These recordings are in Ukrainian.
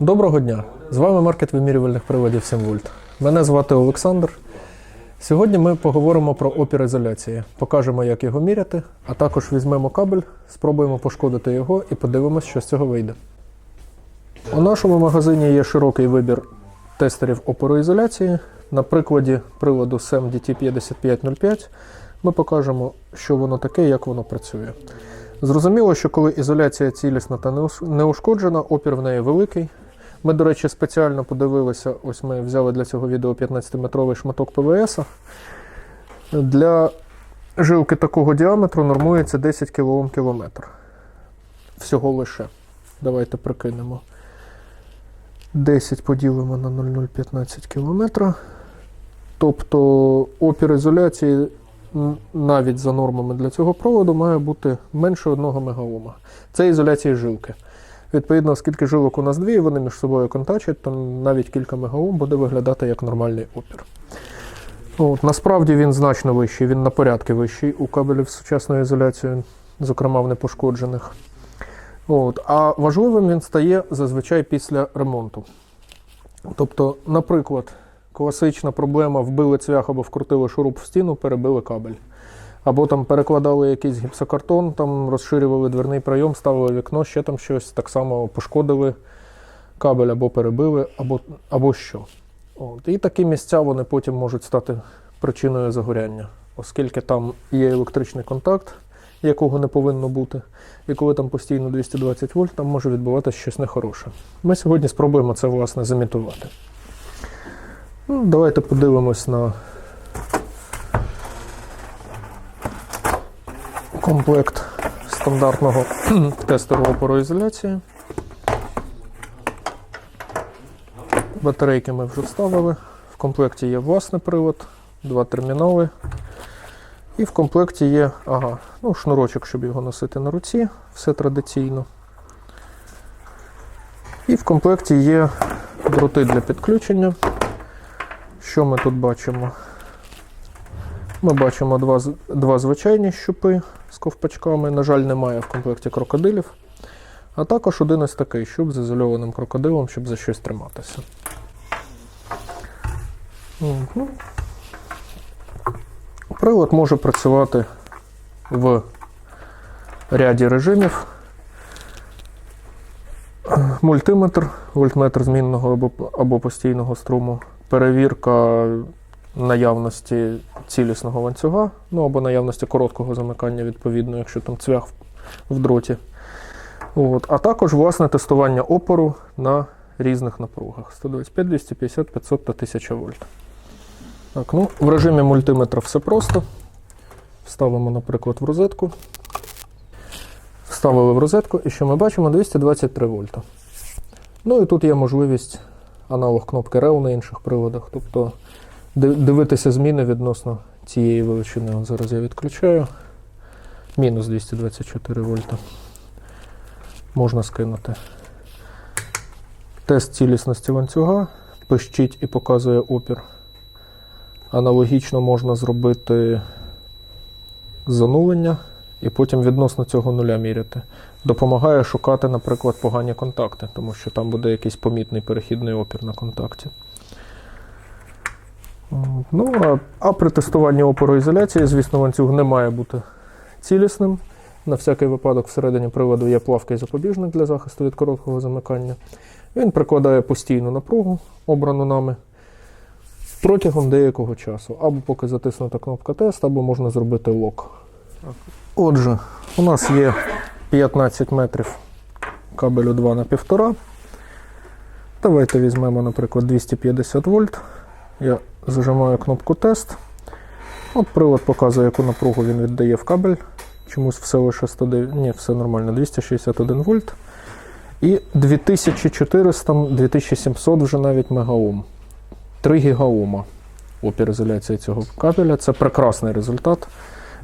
Доброго дня! З вами маркет вимірювальних приладів 7 вольт. Мене звати Олександр. Сьогодні ми поговоримо про опір ізоляції, покажемо, як його міряти, а також візьмемо кабель, спробуємо пошкодити його і подивимось, що з цього вийде. У нашому магазині є широкий вибір тестерів опороізоляції. На прикладі приладу SEM DT5505 ми покажемо, що воно таке як воно працює. Зрозуміло, що коли ізоляція цілісна та неушкоджена, опір в неї великий. Ми, до речі, спеціально подивилися, ось ми взяли для цього відео 15-метровий шматок ПВС. Для жилки такого діаметру нормується 10 кОм кілометр. Всього лише. Давайте прикинемо. 10 поділимо на 0,015 км. Тобто опір ізоляції навіть за нормами для цього проводу має бути менше 1 мегаома. Це ізоляція жилки. Відповідно, оскільки жилок у нас дві, вони між собою контачать, то навіть кілька мегаом буде виглядати як нормальний опір. От, насправді він значно вищий, він на порядки вищий у кабелів з сучасною ізоляцією, зокрема в непошкоджених. От, а важливим він стає зазвичай після ремонту. Тобто, наприклад, класична проблема вбили цвях або вкрутили шуруп в стіну, перебили кабель. Або там перекладали якийсь гіпсокартон, там розширювали дверний прийом, ставили вікно, ще там щось, так само пошкодили кабель або перебили, або, або що. От. І такі місця вони потім можуть стати причиною загоряння, оскільки там є електричний контакт, якого не повинно бути. І коли там постійно 220 вольт, там може відбуватися щось нехороше. Ми сьогодні спробуємо це власне замітувати. Ну, давайте подивимось на комплект стандартного тестеру опороізоляції. Батарейки ми вже вставили. В комплекті є власний привод, два термінали. І в комплекті є ага, ну, шнурочок, щоб його носити на руці, все традиційно. І в комплекті є дроти для підключення. Що ми тут бачимо? Ми бачимо два, два звичайні щупи з ковпачками. На жаль, немає в комплекті крокодилів. А також один ось такий щуп з ізольованим крокодилом, щоб за щось триматися. Мгм. Прилад може працювати в ряді режимів. Мультиметр, вольтметр змінного або, або постійного струму, перевірка наявності цілісного ланцюга, ну або наявності короткого замикання, відповідно, якщо там цвях в, дроті. От. А також власне тестування опору на різних напругах: 125, 250, 500 та 1000 вольт. Так, ну, в режимі мультиметра все просто. Вставимо, наприклад, в розетку. Вставили в розетку, і що ми бачимо? 223 вольта. Ну і тут є можливість аналог кнопки REO на інших приладах. Тобто дивитися зміни відносно цієї величини. От зараз я відключаю. Мінус 224 вольта. Можна скинути. Тест цілісності ланцюга. Пищить і показує опір. Аналогічно можна зробити занулення і потім відносно цього нуля міряти. Допомагає шукати, наприклад, погані контакти, тому що там буде якийсь помітний перехідний опір на контакті. Ну, а, а при тестуванні опороізоляції, звісно, ланцюг не має бути цілісним. На всякий випадок всередині приладу є плавкий запобіжник для захисту від короткого замикання. Він прикладає постійну напругу, обрану нами, протягом деякого часу. Або поки затиснута кнопка тест, або можна зробити лок. Отже, у нас є 15 метрів кабелю 2 на 1,5. Давайте візьмемо, наприклад, 250 вольт. Я зажимаю кнопку тест. От прилад показує, яку напругу він віддає в кабель. Чомусь все лише 109, ні, все нормально, 261 вольт. І 2400-2700 вже навіть мегаом. 3 гігаома опір ізоляції цього кабеля. Це прекрасний результат.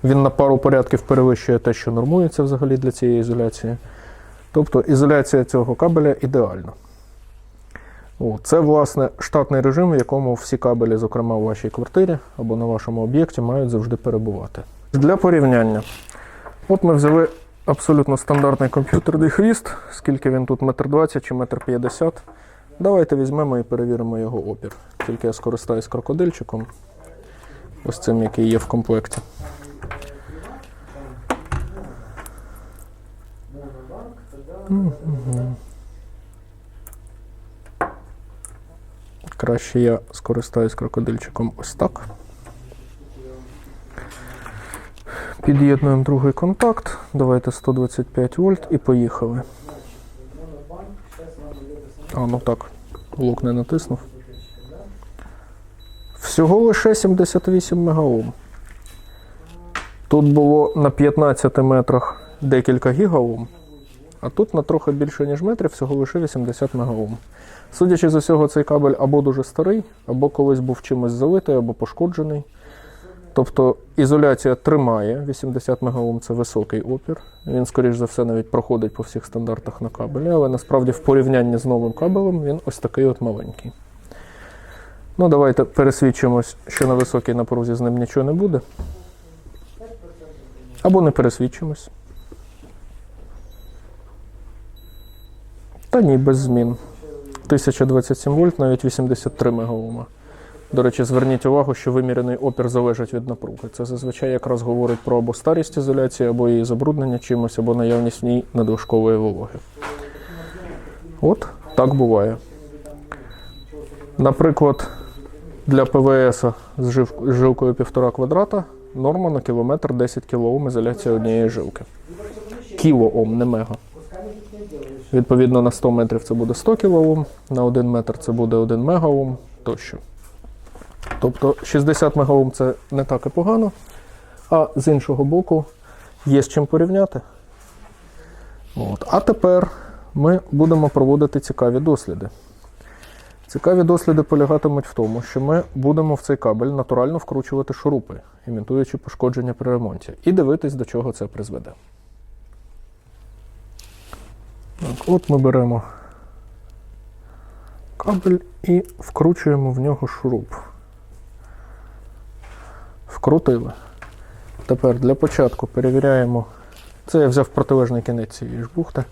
Він на пару порядків перевищує те, що нормується взагалі для цієї ізоляції. Тобто ізоляція цього кабеля ідеальна. Це, власне, штатний режим, в якому всі кабелі, зокрема у вашій квартирі або на вашому об'єкті, мають завжди перебувати. Для порівняння. От ми взяли абсолютно стандартний комп'ютерний хвіст, скільки він тут, метр двадцять чи метр п'ятдесят. Давайте візьмемо і перевіримо його опір. Тільки я скористаюсь крокодильчиком, ось цим, який є в комплекті. Мгм. Краще я скористаюсь крокодильчиком ось так. Під'єднуємо другий контакт. Давайте 125 вольт і поїхали. А, ну так, блок не натиснув. Всього лише 78 мегаом. Тут було на 15 метрах декілька гігаом, а тут на трохи більше, ніж метрів, всього лише 80 мегаом. Судячи з усього, цей кабель або дуже старий, або колись був чимось залитий, або пошкоджений. Тобто ізоляція тримає 80 мегаом це високий опір. Він, скоріш за все, навіть проходить по всіх стандартах на кабелі, але насправді в порівнянні з новим кабелем він ось такий от маленький. Ну, давайте пересвідчимось, що на високій напрузі з ним нічого не буде. Або не пересвідчимось. Та ні, без змін. 1027 вольт, навіть 83 мегаома. До речі, зверніть увагу, що вимірений опір залежить від напруги. Це зазвичай якраз говорить про або старість ізоляції, або її забруднення чимось, або наявність в ній надлишкової вологи. От так буває. Наприклад, для ПВС з жилкою 1,5 квадрата норма на кілометр 10 кОм ізоляція однієї жилки. Кілоом, не мега. Відповідно, на 100 метрів це буде 100 кОм, на 1 метр це буде 1 мегаом тощо. Тобто 60 мегаом це не так і погано, а з іншого боку є з чим порівняти. От. А тепер ми будемо проводити цікаві досліди. Цікаві досліди полягатимуть в тому, що ми будемо в цей кабель натурально вкручувати шурупи, імітуючи пошкодження при ремонті, і дивитись, до чого це призведе. Так, от ми беремо кабель і вкручуємо в нього шуруп. Вкрутили. Тепер для початку перевіряємо. Це я взяв протилежний кінець цієї ж бухти.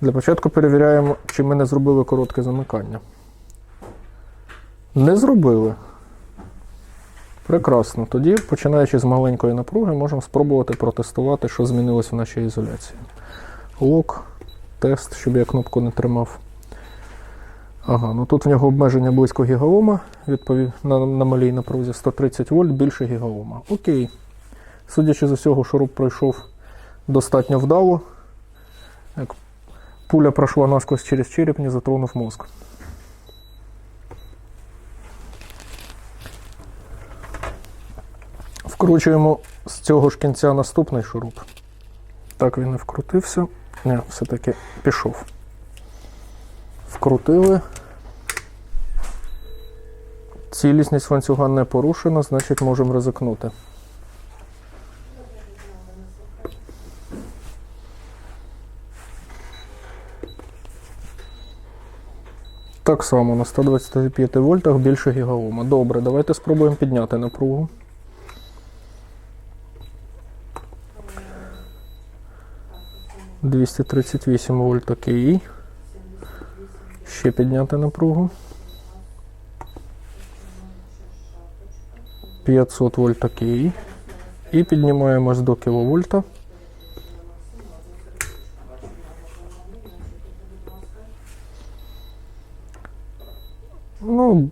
Для початку перевіряємо, чи ми не зробили коротке замикання. Не зробили. Прекрасно. Тоді, починаючи з маленької напруги, можемо спробувати протестувати, що змінилось в нашій ізоляції. Лок, тест, щоб я кнопку не тримав. Ага, ну тут в нього обмеження близько гігаома, відповідь на, на малій напрузі 130 вольт більше гігаома. Окей. Судячи з усього, шуруп пройшов достатньо вдало. Як пуля пройшла насквозь через череп, не затронув мозк. Вкручуємо з цього ж кінця наступний шуруп. Так він і вкрутився. Не, все-таки пішов. Вкрутили. Цілісність ланцюга не порушена, значить можемо ризикнути. Так само на 125 вольтах більше гігаома. Добре, давайте спробуємо підняти напругу. Двісті тридцять вісім вольт окей. Ще підняти напругу. 500 вольт окей. І піднімаємось до кіловольта. Ну,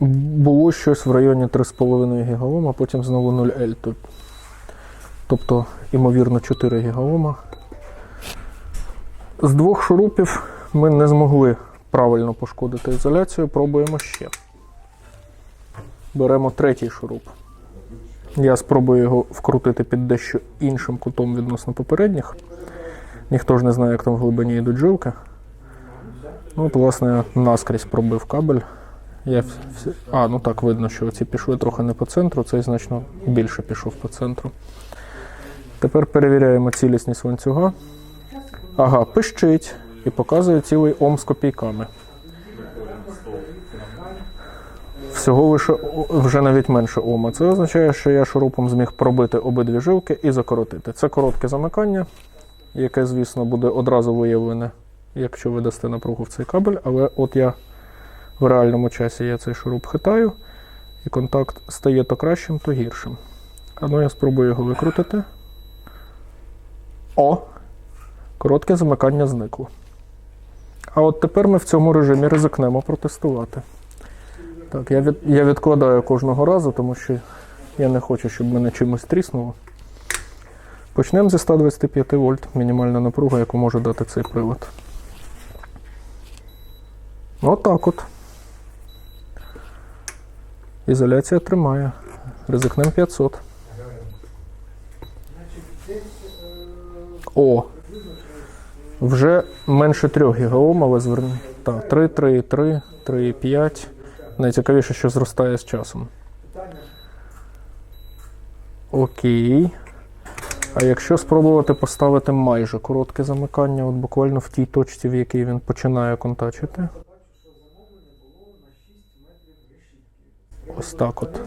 було щось в районі 3,5 ГОм, а потім знову 0L. Тут- Тобто, ймовірно, 4 ГОм. З двох шурупів ми не змогли правильно пошкодити ізоляцію. Пробуємо ще. Беремо третій шуруп. Я спробую його вкрутити під дещо іншим кутом відносно попередніх. Ніхто ж не знає, як там в глибині йдуть жилки. Ну, от, власне, наскрізь пробив кабель. Я вс- вс- А, ну так видно, що ці пішли трохи не по центру, цей значно більше пішов по центру. Тепер перевіряємо цілісність ланцюга. Ага, пищить і показує цілий ом з копійками. Всього лише вже навіть менше ома. Це означає, що я шурупом зміг пробити обидві жилки і закоротити. Це коротке замикання. яке, звісно, буде одразу виявлене, якщо ви дасте напругу в цей кабель. Але от я в реальному часі я цей шуруп хитаю, і контакт стає то кращим, то гіршим. А ну я спробую його викрутити. О! Коротке замикання зникло. А от тепер ми в цьому режимі ризикнемо протестувати. Так, я, від, я відкладаю кожного разу, тому що я не хочу, щоб мене чимось тріснуло. Почнемо зі 125 вольт, мінімальна напруга, яку може дати цей прилад. Отак от. Ізоляція тримає. Ризикнем 500. О! Вже менше 3 гігаом, але зверни. Так, 3, 3, 3, 3, 5. Найцікавіше, що зростає з часом. Окей. А якщо спробувати поставити майже коротке замикання, от буквально в тій точці, в якій він починає контачити. Ось так от.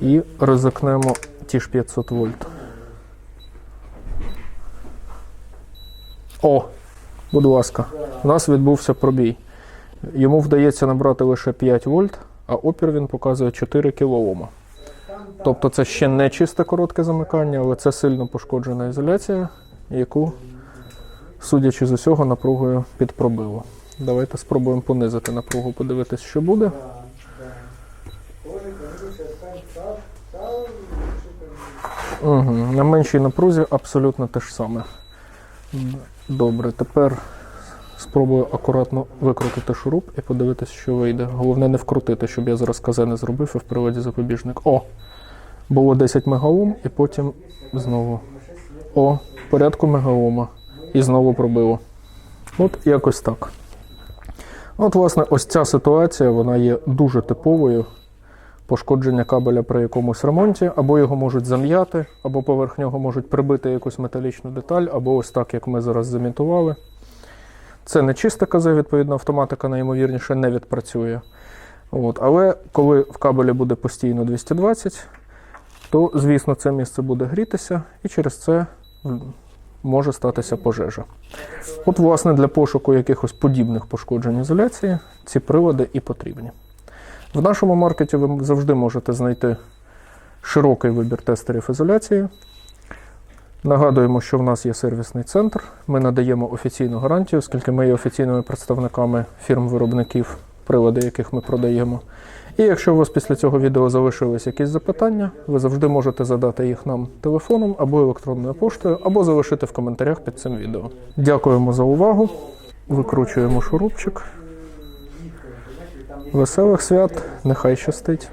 І ризикнемо ті ж 500 вольт. О, будь ласка, у нас відбувся пробій. Йому вдається набрати лише 5 вольт, а опір він показує 4 кОм. Тобто це ще не чисте коротке замикання, але це сильно пошкоджена ізоляція, яку, судячи з усього, напругою підпробило. Давайте спробуємо понизити напругу, подивитись, що буде. Угу. На меншій напрузі абсолютно те ж саме. Добре, тепер спробую акуратно викрутити шуруп і подивитись, що вийде. Головне не вкрутити, щоб я зараз казе не зробив і в приводі запобіжник. О! Було 10 мегаом і потім знову. О, порядку мегаома. І знову пробило. От якось так. От, власне, ось ця ситуація вона є дуже типовою. Пошкодження кабеля при якомусь ремонті, або його можуть зам'яти, або поверх нього можуть прибити якусь металічну деталь, або ось так, як ми зараз замітували. Це не чисте КЗ, відповідно, автоматика найімовірніше не відпрацює. От. Але коли в кабелі буде постійно 220, то, звісно, це місце буде грітися, і через це може статися пожежа. От, власне, для пошуку якихось подібних пошкоджень ізоляції ці прилади і потрібні. В нашому маркеті ви завжди можете знайти широкий вибір тестерів ізоляції. Нагадуємо, що в нас є сервісний центр. Ми надаємо офіційну гарантію, оскільки ми є офіційними представниками фірм-виробників, прилади, яких ми продаємо. І якщо у вас після цього відео залишились якісь запитання, ви завжди можете задати їх нам телефоном або електронною поштою, або залишити в коментарях під цим відео. Дякуємо за увагу. Викручуємо шурупчик. Веселих свят, нехай щастить.